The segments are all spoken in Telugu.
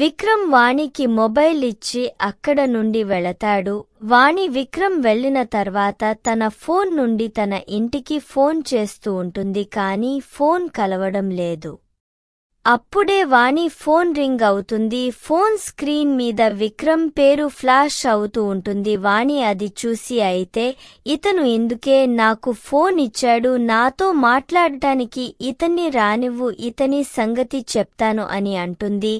విక్రమ్ వాణికి మొబైల్ ఇచ్చి అక్కడ నుండి వెళతాడు. వాణి విక్రమ్ వెళ్ళిన తర్వాత తన ఫోన్ నుండి తన ఇంటికి ఫోన్ చేస్తూ ఉంటుంది కానీ ఫోన్ కలవడం లేదు. అప్పుడే వాణి ఫోన్ రింగ్ అవుతుంది. ఫోన్ స్క్రీన్ మీద విక్రమ్ పేరు ఫ్లాష్ అవుతూ ఉంటుంది. వాణి అది చూసి అయితే ఇతను ఇందుకే నాకు ఫోన్ ఇచ్చాడు? నాతో మాట్లాడటానికి ఇతన్ని రానివ్వు ఇతని సంగతి చెప్తాను అని అంటుంది.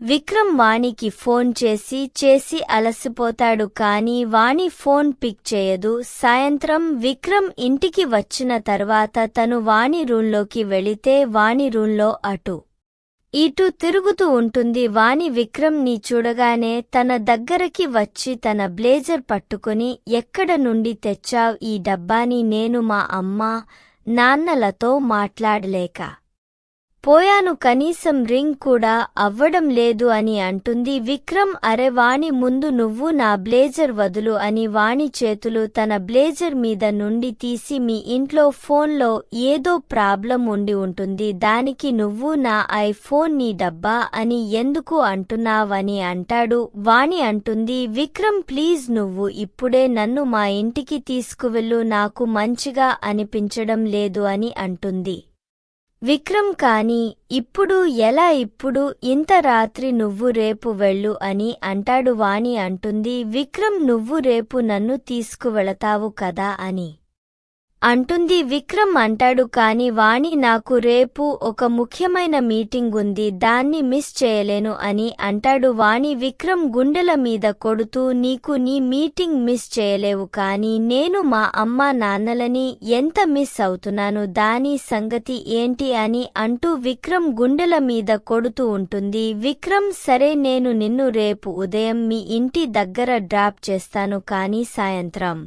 విక్రమ్ వాణికి ఫోన్ చేసి చేసి అలసిపోతాడు కాని వాణి ఫోన్ పిక్ చేయదు. సాయంత్రం విక్రమ్ ఇంటికి వచ్చిన తర్వాత తను వాణి రూంలోకి వెళితే వాణి రూంలో అటు ఇటు తిరుగుతూ ఉంటుంది. వాణి విక్రమ్ని చూడగానే తన దగ్గరకి వచ్చి తన బ్లేజర్ పట్టుకుని ఎక్కడ నుండి తెచ్చావ్ ఈ డబ్బాని? నేను మా అమ్మ నాన్నలతో మాట్లాడలేక పోయాను కనీసం రింగ్ కూడా అవ్వడం లేదు అని అంటుంది విక్రమ్. అరే వాణి ముందు నువ్వు నా బ్లేజర్ వదులు అని వాణి చేతులు తన బ్లేజర్ మీద నుండి తీసి మీ ఇంట్లో ఫోన్లో ఏదో ప్రాబ్లం ఉండి ఉంటుంది దానికి నువ్వు నా ఐఫోన్ నీ డబ్బా అని ఎందుకు అంటున్నావని అంటాడు వాణి అంటుంది విక్రమ్. ప్లీజ్ నువ్వు ఇప్పుడే నన్ను మా ఇంటికి తీసుకువెళ్ళు నాకు మంచిగా అనిపించడం లేదు అని అంటుంది. విక్రమ్ కాని ఇప్పుడు ఎలా ఇప్పుడు? ఇంత రాత్రి నువ్వు రేపు వెళ్ళు అని అంటాడు వాణి అంటుంది విక్రమ్ నువ్వు రేపు నన్ను తీసుకువెళతావు కదా అని. అంటుంది విక్రమ్ అంటాడు కాని వాణి నాకు రేపు ఒక ముఖ్యమైన మీటింగ్ ఉంది దాన్ని మిస్ చేయలేను అని అంటాడు వాణి. విక్రమ్ గుండెల మీద కొడుతూ నీకు నీ మీటింగ్ మిస్ చేయలేవు కాని నేను మా అమ్మ నాన్నలని ఎంత మిస్ అవుతున్నాను దాని సంగతి ఏంటి అని అంటూ విక్రమ్ గుండెల మీద కొడుతూ ఉంటుంది. విక్రమ్ సరే నేను నిన్ను రేపు ఉదయం మీ ఇంటి దగ్గర డ్రాప్ చేస్తాను కాని సాయంత్రం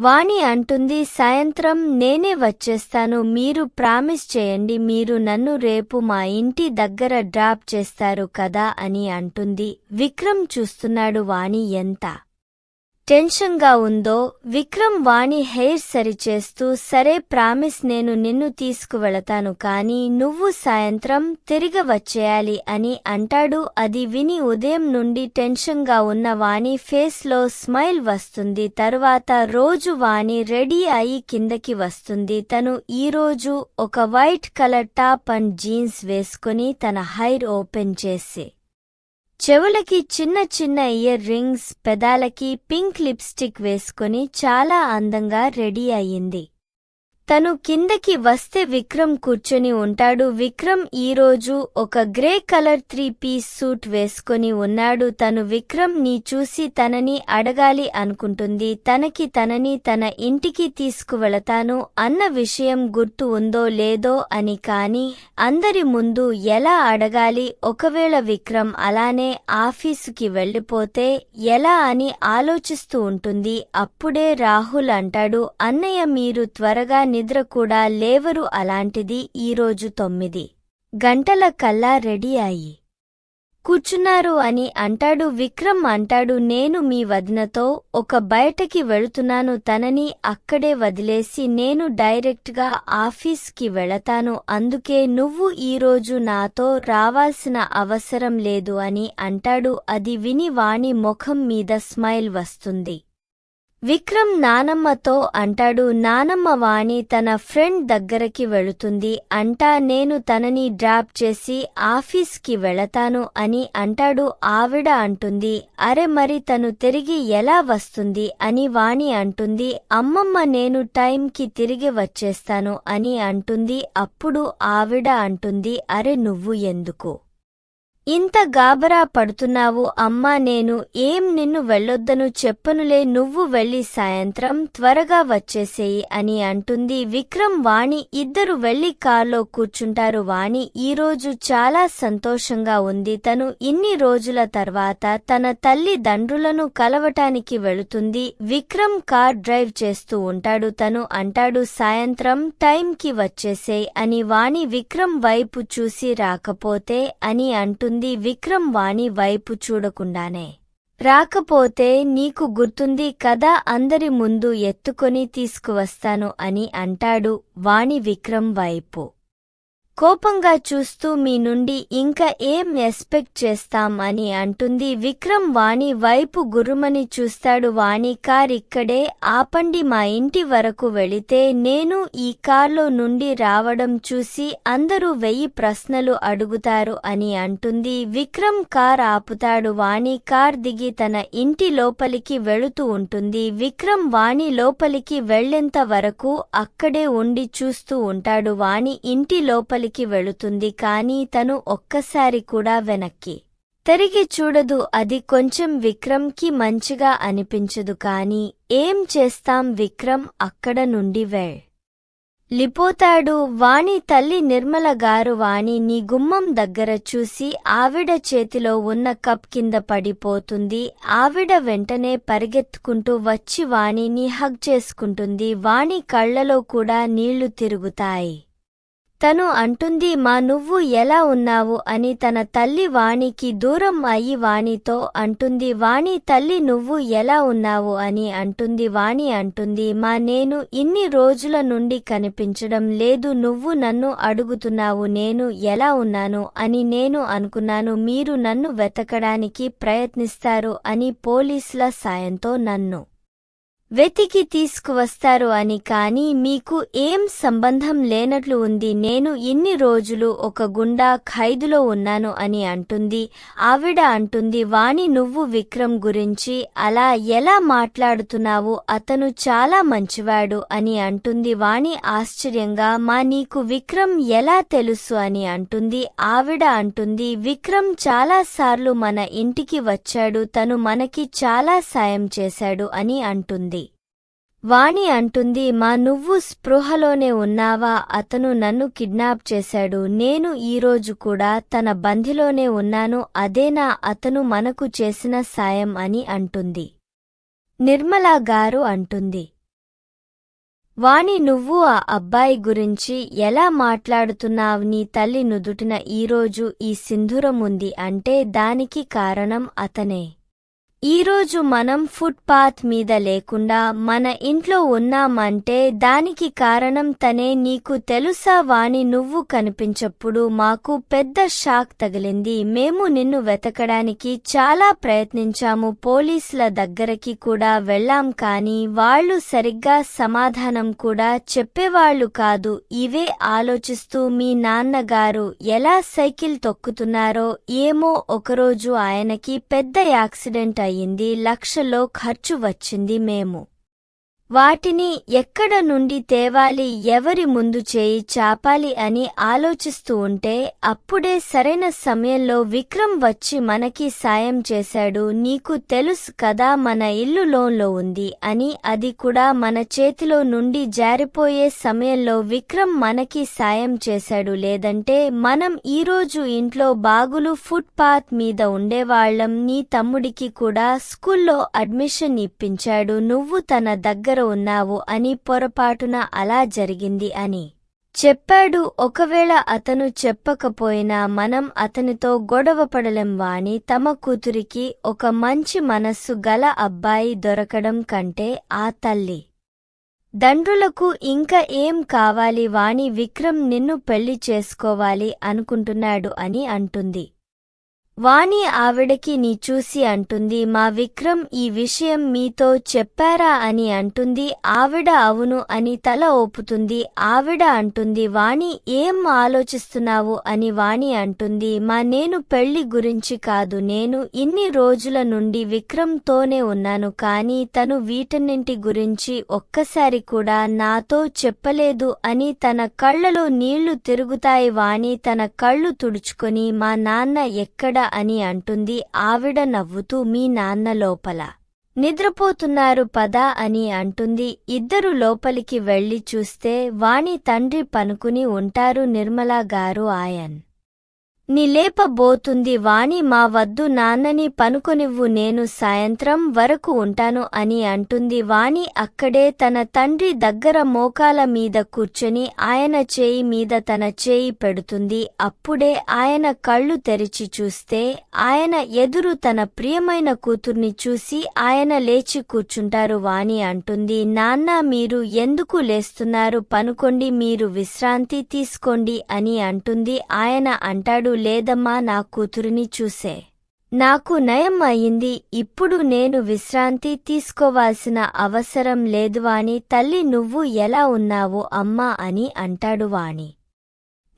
వాణి అంటుంది సాయంత్రం నేనే వచ్చేస్తాను. మీరు ప్రామిస్ చేయండి. మీరు నన్ను రేపు మా ఇంటి దగ్గర డ్రాప్ చేస్తారు కదా అని అంటుంది. విక్రమ్ చూస్తున్నాడు వాణి ఎంత టెన్షన్గా ఉందో విక్రమ్ వాణి హెయిర్ సరిచేస్తూ సరే ప్రామిస్ నేను నిన్ను తీసుకువెళతాను కాని నువ్వు సాయంత్రం తిరిగి వచ్చేయాలి అని అంటాడు. అది విని ఉదయం నుండి టెన్షన్గా ఉన్న వాణి ఫేస్లో స్మైల్ వస్తుంది. తరువాత రోజు వాణి రెడీ అయి కిందకి వస్తుంది. తను ఈరోజు ఒక white colour top and jeans వేసుకుని తన హైర్ ఓపెన్ చేసి చెవులకి చిన్న చిన్న ఇయర్ రింగ్స్ పెదాలకి పింక్ లిప్స్టిక్ వేసుకుని చాలా అందంగా రెడీ అయ్యింది. తను కిందకి వస్తే విక్రమ్ కూర్చొని ఉంటాడు. విక్రమ్ ఈరోజు ఒక grey colour three piece suit వేసుకొని ఉన్నాడు. తను విక్రమ్ని చూసి తనని అడగాలి అనుకుంటుంది. తనకి తనని తన ఇంటికి తీసుకువెళతాను అన్న విషయం గుర్తు ఉందో లేదో అని కాని అందరి ముందు ఎలా అడగాలి? ఒకవేళ విక్రమ్ అలానే ఆఫీసుకి వెళ్ళిపోతే ఎలా అని ఆలోచిస్తూ ఉంటుంది. అప్పుడే రాహుల్ అంటాడు అన్నయ్య మీరు త్వరగా నిద్ర కూడా లేవరు అలాంటిది ఈరోజు తొమ్మిది. గంటల కల్లా రెడీ అయి కూర్చున్నారు అని అంటాడు విక్రమ్ అంటాడు నేను మీ వదినతో ఒక బయటకి వెళుతున్నాను తనని అక్కడే వదిలేసి నేను డైరెక్ట్గా ఆఫీస్కి వెళతాను అందుకే నువ్వు ఈరోజు నాతో రావాల్సిన అవసరం లేదు అని అంటాడు అది విని వాణి ముఖం మీద స్మైల్ వస్తుంది. విక్రమ్ నానమ్మతో అంటాడు నానమ్మ వాణి తన ఫ్రెండ్ దగ్గరకి వెళుతుంది అంటా నేను తనని డ్రాప్ చేసి ఆఫీస్కి వెళతాను అని అంటాడు ఆవిడ అంటుంది అరే మరి తను తిరిగి ఎలా వస్తుంది? అని వాణి అంటుంది అమ్మమ్మ నేను టైంకి తిరిగి వచ్చేస్తాను అని అంటుంది అప్పుడు ఆవిడ అంటుంది అరె నువ్వు ఎందుకు? ఇంత గాబరా పడుతున్నావు అమ్మా నేను ఏం నిన్ను వెళ్ళొద్దను చెప్పనులే నువ్వు వెళ్ళి సాయంత్రం త్వరగా వచ్చేసేయి అని అంటుంది విక్రమ్ వాణి. ఇద్దరు వెళ్ళి కార్లో కూర్చుంటారు వాణి. ఈరోజు చాలా సంతోషంగా ఉంది. తను ఇన్ని రోజుల తర్వాత తన తల్లి దండ్రులను కలవటానికి వెళుతుంది. విక్రమ్ కార్ డ్రైవ్ చేస్తూ ఉంటాడు. తను అంటాడు సాయంత్రం టైంకి వచ్చేసేయ్ అని వాణి విక్రమ్ వైపు చూసి రాకపోతే అని అంటుంది విక్రమ్ వాణి వైపు చూడకుండానే. రాకపోతే నీకు గుర్తుంది కదా అందరి ముందు ఎత్తుకొని తీసుకువస్తాను అని అంటాడు వాణి విక్రమ్ వైపు. కోపంగా చూస్తూ మీ నుండి ఇంకా ఏం ఎక్స్పెక్ట్ చేస్తాం అని అంటుంది విక్రమ్. వాణి వైపు గురుమని చూస్తాడు. వాణి కార్ ఇక్కడే. ఆపండి మా ఇంటి వరకు వెళితే నేను ఈ కార్లో నుండి రావడం చూసి అందరూ వెయ్యి ప్రశ్నలు అడుగుతారు అని అంటుంది విక్రమ్. కార్ ఆపుతాడు. వాణి కార్ దిగి తన ఇంటి లోపలికి వెళుతూ ఉంటుంది. విక్రమ్ వాణి లోపలికి వెళ్ళేంత వరకు అక్కడే ఉండి చూస్తూ ఉంటాడు. వాణి ఇంటి లోపలి లోపలికి వెళుతుంది కానీ తను ఒక్కసారి కూడా వెనక్కి తిరిగి చూడదు. అది కొంచెం విక్రమ్కి మంచిగా అనిపించదు కాని ఏం చేస్తాం? విక్రమ్ అక్కడ నుండి వెళ్ లిపోతాడు. వాణి తల్లి నిర్మల గారు వాణి నీ గుమ్మం దగ్గర చూసి ఆవిడ చేతిలో ఉన్న కప్ కింద పడిపోతుంది. ఆవిడ వెంటనే పరిగెత్తుకుంటూ వచ్చి వాణిని హగ్ చేసుకుంటుంది. వాణి కళ్ళలో కూడా నీళ్ళు తిరుగుతాయి. తను అంటుంది మా నువ్వు ఎలా ఉన్నావు? అని తన తల్లి వాణికి దూరం అయి వాణితో అంటుంది వాణి తల్లి నువ్వు ఎలా ఉన్నావు? అని అంటుంది వాణి అంటుంది మా నేను ఇన్ని రోజుల నుండి కనిపించడం లేదు నువ్వు నన్ను అడుగుతున్నావు నేను ఎలా ఉన్నాను? అని నేను అనుకున్నాను మీరు నన్ను వెతకడానికి ప్రయత్నిస్తారు అని పోలీసుల సాయంతో నన్ను వెతికి తీసుకువస్తారు అని కాని మీకు ఏం సంబంధం లేనట్లు ఉంది నేను ఇన్ని రోజులు ఒక గుండా ఖైదులో ఉన్నాను అని అంటుంది. ఆవిడ అంటుంది వాణి నువ్వు విక్రమ్ గురించి అలా ఎలా మాట్లాడుతున్నావు? అతను చాలా మంచివాడు అని అంటుంది. వాణి ఆశ్చర్యంగా మా నీకు విక్రమ్ ఎలా తెలుసు? అని అంటుంది. ఆవిడ అంటుంది విక్రమ్ చాలా సార్లు మన ఇంటికి వచ్చాడు తను మనకి చాలా సాయం చేశాడు అని అంటుంది. వాణి అంటుంది మా నువ్వు స్పృహలోనే ఉన్నావా? అతను నన్ను కిడ్నాప్ చేశాడు. నేను ఈరోజు కూడా తన బంధిలోనే ఉన్నాను. అదేనా అతను మనకు చేసిన సాయం అని అంటుంది. నిర్మలా గారు అంటుంది. వాణి నువ్వు ఆ అబ్బాయి గురించి ఎలా మాట్లాడుతున్నావు? నీ తల్లి నుదుటిన ఈరోజు ఈ సింధూరం ఉంది అంటే దానికి కారణం అతనే. ఈరోజు మనం ఫుట్పాత్ మీద లేకుండా మన ఇంట్లో ఉన్నామంటే దానికి కారణం తనే నీకు తెలుసా వాణి నువ్వు కనిపించప్పుడు మాకు పెద్ద షాక్ తగిలింది. మేము నిన్ను వెతకడానికి చాలా ప్రయత్నించాము. పోలీసుల దగ్గరకి కూడా వెళ్ళాం కాని వాళ్ళు సరిగ్గా సమాధానం కూడా చెప్పేవాళ్ళు కాదు. ఇవే ఆలోచిస్తూ మీ నాన్నగారు ఎలా సైకిల్ తొక్కుతున్నారో ఏమో ఒకరోజు ఆయనకి పెద్ద యాక్సిడెంట్ అయింది లక్షలో ఖర్చు వచ్చింది మేము. వాటిని ఎక్కడ నుండి తేవాలి ఎవరి ముందు చేయి చాపాలి అని ఆలోచిస్తూ ఉంటే అప్పుడే సరైన సమయంలో విక్రమ్ వచ్చి మనకి సాయం చేశాడు నీకు తెలుసు కదా మన ఇల్లు లోన్లో ఉంది అని అది కూడా మన చేతిలో నుండి జారిపోయే సమయంలో విక్రమ్ మనకి సాయం చేశాడు. లేదంటే మనం ఈరోజు ఇంట్లో బాగులు ఫుట్పాత్ మీద ఉండేవాళ్ళం నీ తమ్ముడికి కూడా స్కూల్లో అడ్మిషన్ ఇప్పించాడు నువ్వు తన దగ్గర ఉన్నావు అని పొరపాటున అలా జరిగింది అని. చెప్పాడు. ఒకవేళ అతను చెప్పకపోయినా మనం అతనితో గొడవపడలేం వాణి. తమ కూతురికి ఒక మంచి మనస్సు గల అబ్బాయి దొరకడం కంటే ఆ తల్లి దండ్రులకు ఇంకా ఏం కావాలి? వాణి విక్రమ్ నిన్ను పెళ్ళి చేసుకోవాలి అనుకుంటున్నాడు అని అంటుంది. వాణి ఆవిడకి నీ చూసి అంటుంది మా విక్రమ్ ఈ విషయం మీతో చెప్పారా అని అంటుంది ఆవిడ అవును అని తల ఓపుతుంది ఆవిడ అంటుంది వాణి ఏం ఆలోచిస్తున్నావు అని వాణి అంటుంది మా నేను పెళ్ళి గురించి కాదు నేను ఇన్ని రోజుల నుండి విక్రమ్తోనే ఉన్నాను కానీ తను వీటన్నింటి గురించి ఒక్కసారి కూడా నాతో చెప్పలేదు అని తన కళ్ళలో నీళ్ళు తిరుగుతాయి వాణి తన కళ్ళు తుడుచుకొని మా నాన్న ఎక్కడ అని అంటుంది. ఆవిడ నవ్వుతూ మీ నాన్న లోపల. నిద్రపోతున్నారు పదా అని అంటుంది. ఇద్దరు లోపలికి వెళ్ళి చూస్తే వాణి తండ్రి పనుకుని ఉంటారు నిర్మలా గారు ఆయన్. నీ లేపబోతుంది వాణి మా వద్దు నాన్నని పనుకొనివ్వు నేను సాయంత్రం వరకు ఉంటాను అని అంటుంది వాణి. అక్కడే తన తండ్రి దగ్గర మోకాల మీద కూర్చొని ఆయన చేయి మీద తన చేయి పెడుతుంది. అప్పుడే ఆయన కళ్ళు తెరిచి చూస్తే ఆయన ఎదురు తన ప్రియమైన కూతుర్ని చూసి ఆయన లేచి కూర్చుంటారు వాణి అంటుంది. నాన్న మీరు ఎందుకు లేస్తున్నారు? పనుకోండి మీరు విశ్రాంతి తీసుకోండి అని అంటుంది. ఆయన అంటాడు లేదమ్మా నా కూతురిని చూసే. నాకు నయం అయింది ఇప్పుడు నేను విశ్రాంతి తీసుకోవాల్సిన అవసరం లేదు వాణి తల్లి నువ్వు ఎలా ఉన్నావు అమ్మా అని అంటాడు వాణి.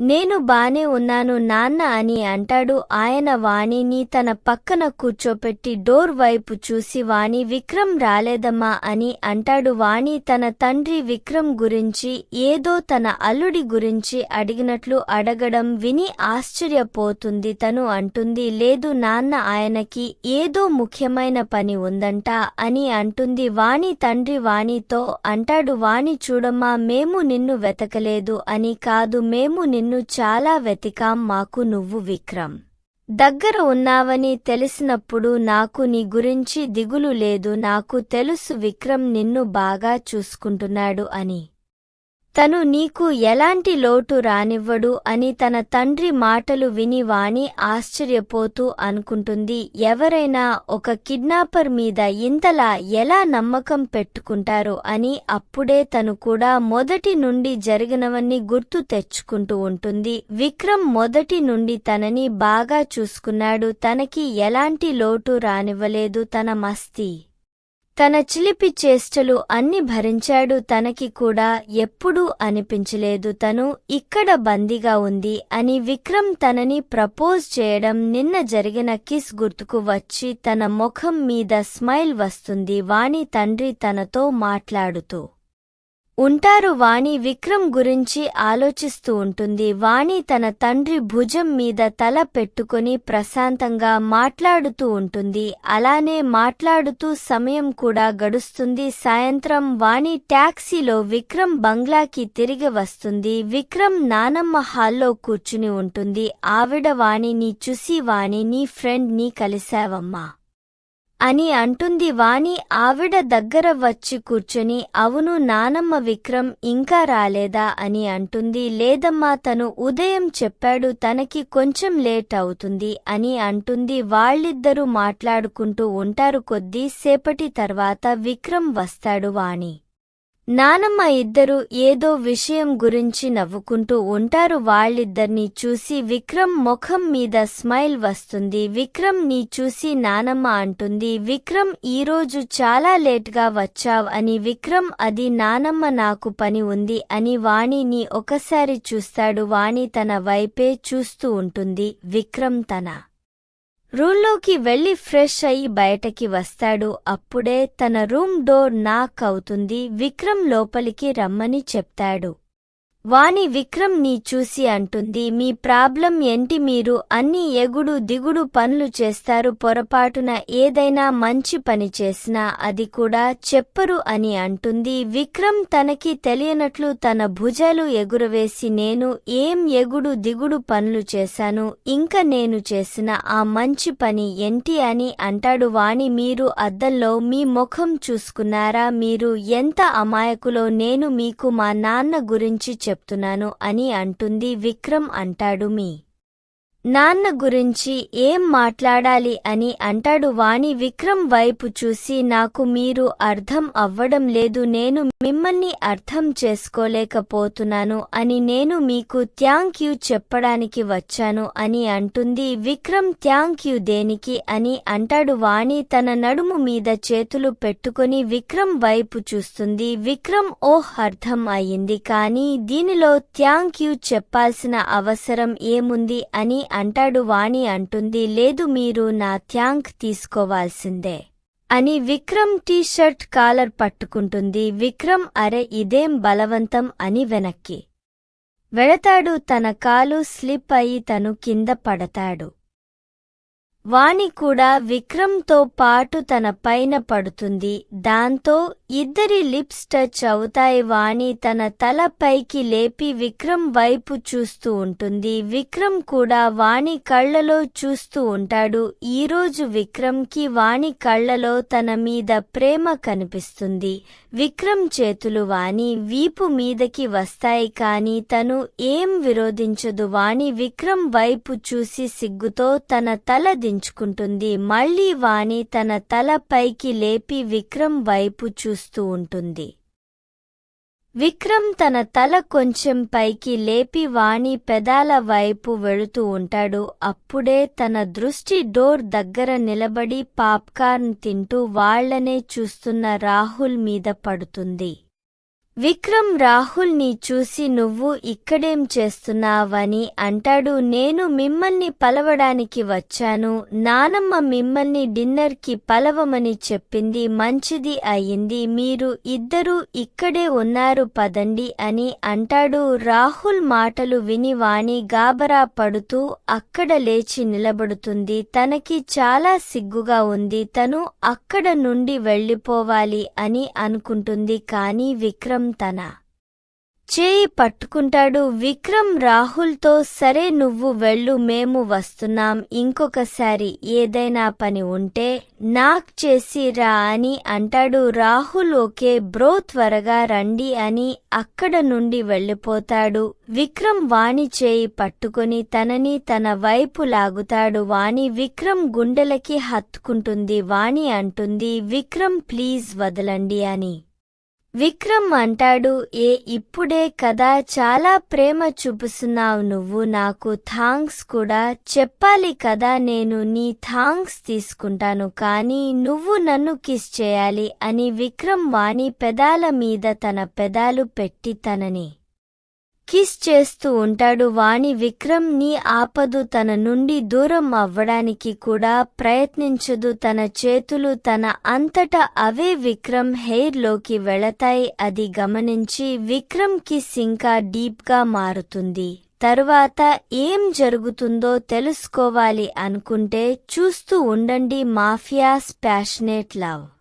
నేను బానే ఉన్నాను నాన్న అని అంటాడు. ఆయన వాణిని తన పక్కన కూర్చోపెట్టి డోర్ వైపు చూసి వాణి విక్రమ్ రాలేదమ్మా అని అంటాడు. వాణి తన తండ్రి విక్రమ్ గురించి ఏదో తన అల్లుడి గురించి అడిగినట్లు అడగడం విని ఆశ్చర్యపోతుంది. తను అంటుంది లేదు నాన్న ఆయనకి ఏదో ముఖ్యమైన పని ఉందంట అని అంటుంది. వాణి తండ్రి వాణితో అంటాడు వాణి చూడమ్మా మేము నిన్ను వెతకలేదు అని కాదు మేము నిన్ను చాలా వెతికాం మాకు నువ్వు విక్రమ్. దగ్గర ఉన్నావని తెలిసినప్పుడు నాకు నీ గురించి దిగులు లేదు నాకు తెలుసు విక్రమ్ నిన్ను బాగా చూసుకుంటున్నాడు అని. తను నీకు ఎలాంటి లోటు రానివ్వడు అని తన తండ్రి మాటలు విని వాణి ఆశ్చర్యపోతూ అనుకుంటుంది. ఎవరైనా ఒక కిడ్నాపర్ మీద ఇంతలా ఎలా నమ్మకం పెట్టుకుంటారు అని అప్పుడే తను కూడా మొదటి నుండి జరిగినవన్నీ గుర్తు తెచ్చుకుంటూ ఉంటుంది. విక్రమ్ మొదటి నుండి తనని బాగా చూసుకున్నాడు. తనకి ఎలాంటి లోటు రానివ్వలేదు తన మస్తీ. తన చిలిపి చేష్టలు అన్ని భరించాడు తనకి కూడా ఎప్పుడూ అనిపించలేదు. తను ఇక్కడ బందీగా ఉంది అని విక్రమ్ తనని ప్రపోజ్ చేయడం నిన్న జరిగిన కిస్ గుర్తుకు వచ్చి తన ముఖం మీద స్మైల్ వస్తుంది. వాణి తండ్రి తనతో మాట్లాడుతూ ఉంటారు వాణి విక్రమ్ గురించి ఆలోచిస్తూ ఉంటుంది. వాణి తన తండ్రి భుజం మీద తల పెట్టుకుని ప్రశాంతంగా మాట్లాడుతూ ఉంటుంది. అలానే మాట్లాడుతూ సమయం కూడా గడుస్తుంది. సాయంత్రం వాణి టాక్సీలో విక్రమ్ బంగ్లాకి తిరిగి వస్తుంది. విక్రమ్ నానమ్మ హాల్లో కూర్చుని ఉంటుంది. ఆవిడ వాణిని చూసి వాణి నీ ఫ్రెండ్ని కలిశావమ్మా. అని అంటుంది వాణి ఆవిడ దగ్గర వచ్చి కూర్చొని అవును నానమ్మ విక్రమ్ ఇంకా రాలేదా? అని అంటుంది లేదమ్మా తను ఉదయం చెప్పాడు తనకి కొంచెం లేట్ అవుతుంది అని అంటుంది వాళ్ళిద్దరూ మాట్లాడుకుంటూ ఉంటారు కొద్దీ సేపటి తర్వాత విక్రమ్ వస్తాడు వాణి. నానమ్మ ఇద్దరు ఏదో విషయం గురించి నవ్వుకుంటూ ఉంటారు. వాళ్ళిద్దర్నీ చూసి విక్రమ్ ముఖం మీద స్మైల్ వస్తుంది. విక్రమ్ని చూసి నానమ్మ అంటుంది. విక్రమ్ ఈరోజు చాలా లేట్గా వచ్చావ్ అని. విక్రమ్ అది నానమ్మ నాకు పని ఉంది అని వాణిని ఒకసారి చూస్తాడు. వాణి తన వైపే చూస్తూ ఉంటుంది. విక్రమ్ తన రూంలోకి వెళ్ళి ఫ్రెష్ అయి బయటకి వస్తాడు. అప్పుడే తన రూమ్ డోర్ నాక్ అవుతుంది. విక్రమ్ లోపలికి రమ్మని చెప్తాడు. వాణి విక్రమ్ నీ చూసి అంటుంది మీ ప్రాబ్లం ఏంటి మీరు? అన్ని ఎగుడు దిగుడు పనులు చేస్తారు పొరపాటున ఏదైనా మంచి పని చేసినా అది కూడా చెప్పరు అని అంటుంది. విక్రమ్ తనకి తెలియనట్లు తన భుజాలు ఎగురవేసి నేను ఏం ఎగుడు దిగుడు పనులు చేశాను? ఇంకా నేను చేసిన ఆ మంచి పని ఏంటి అని అంటాడు వాణి. మీరు అద్దంలో మీ ముఖం చూసుకున్నారా? మీరు ఎంత అమాయకులో? నేను మీకు మా నాన్న గురించి చెప్తున్నాను అని అంటుంది విక్రమ్ అంటాడు మీ నాన్న గురించి ఏం మాట్లాడాలి అని అంటాడు వాణి విక్రమ్ వైపు చూసి నాకు మీరు అర్థం అవ్వడం లేదు నేను మిమ్మల్ని అర్థం చేసుకోలేకపోతున్నాను అని నేను మీకు థ్యాంక్ యూ చెప్పడానికి వచ్చాను అని అంటుంది విక్రమ్. థ్యాంక్ యూ దేనికి అని అంటాడు వాణి తన నడుము మీద చేతులు పెట్టుకొని విక్రమ్ వైపు చూస్తుంది. విక్రమ్ ఓహ్ అర్థం అయింది కానీ దీనిలో థ్యాంక్ యూ చెప్పాల్సిన అవసరం ఏముంది అని అంటాడు వాణి అంటుంది లేదు మీరు నా థ్యాంక్ తీసుకోవాల్సిందే అని విక్రమ్ టీషర్ట్ కాలర్ పట్టుకుంటుంది. విక్రమ్ అరే ఇదేం బలవంతం అని వెనక్కి వెళతాడు. తన కాలు స్లిప్ అయి తను కింద పడతాడు. వాణి కూడా విక్రమ్తో పాటు తన పైన పడుతుంది. దాంతో ఇద్దరి లిప్స్ టచ్ అవుతాయి. వాణి తన తల పైకి లేపి విక్రమ్ వైపు చూస్తూ ఉంటుంది. విక్రమ్ కూడా వాణి కళ్ళలో చూస్తూ ఉంటాడు. ఈరోజు విక్రమ్కి వాణి కళ్ళలో తన మీద ప్రేమ కనిపిస్తుంది. విక్రమ్ చేతులు వాణి వీపు మీదకి వస్తాయి కాని తను ఏం విరోధించదు. వాణి విక్రమ్ వైపు చూసి సిగ్గుతో తన తల దించుకుంటుంది మళ్ళీ వాణి తన తల పైకి లేపి విక్రమ్ వైపు చూస్తూ ఉంటుంది. విక్రమ్ తన తల కొంచెం పైకి లేపి వాణి పెదాల వైపు వెళుతూ ఉంటాడు. అప్పుడే తన దృష్టి డోర్ దగ్గర నిలబడి పాప్కార్న్ తింటూ వాళ్ళనే చూస్తున్న రాహుల్ మీద పడుతుంది. విక్రమ్ రాహుల్ని చూసి నువ్వు ఇక్కడేం చేస్తున్నావని అంటాడు. నేను మిమ్మల్ని పలవడానికి వచ్చాను. నానమ్మ మిమ్మల్ని డిన్నర్కి పలవమని చెప్పింది. మంచిది అయింది. మీరు ఇద్దరూ ఇక్కడే ఉన్నారు పదండి అని అంటాడు. రాహుల్ మాటలు విని వాణి గాబరా పడుతూ అక్కడ లేచి నిలబడుతుంది. తనకి చాలా సిగ్గుగా ఉంది. తను అక్కడ నుండి వెళ్ళిపోవాలి అని అనుకుంటుంది. కాని విక్రమ్ తన. చేయి పట్టుకుంటాడు విక్రమ్ రాహుల్తో సరే నువ్వు వెళ్ళు మేము వస్తున్నాం. ఇంకొకసారి ఏదైనా పని ఉంటే నాక్ చేసి రా అని అంటాడు రాహుల్. ఓకే బ్రో త్వరగా రండి అని అక్కడ నుండి వెళ్ళిపోతాడు. విక్రమ్ వాణి చేయి పట్టుకుని తనని తన వైపు లాగుతాడు. వాణి విక్రమ్ గుండెలకి హత్తుకుంటుంది. వాణి అంటుంది విక్రమ్ ప్లీజ్ వదలండి అని. విక్రమ్ అంటాడు ఏ ఇప్పుడే కదా చాలా ప్రేమ చూపిస్తున్నావు నువ్వు నాకు థాంక్స్ కూడా. చెప్పాలి కదా నేను నీ థాంక్స్ తీసుకుంటాను కానీ నువ్వు నన్ను కిస్ చేయాలి అని విక్రమ్ వాణి పెదాల మీద తన పెదాలు పెట్టి తనని కిస్ చేస్తూ ఉంటాడు. వాణి విక్రమ్ని ఆపదు తన నుండి దూరం అవ్వడానికి కూడా ప్రయత్నించదు. తన చేతులు తన అంతటా అవే విక్రమ్ హెయిర్లోకి వెళతాయి. అది గమనించి విక్రమ్ కిస్ ఇంకా డీప్గా మారుతుంది. తరువాత ఏం జరుగుతుందో తెలుసుకోవాలి అనుకుంటే చూస్తూ ఉండండి మాఫియాస్ ప్యాషనేట్ లవ్.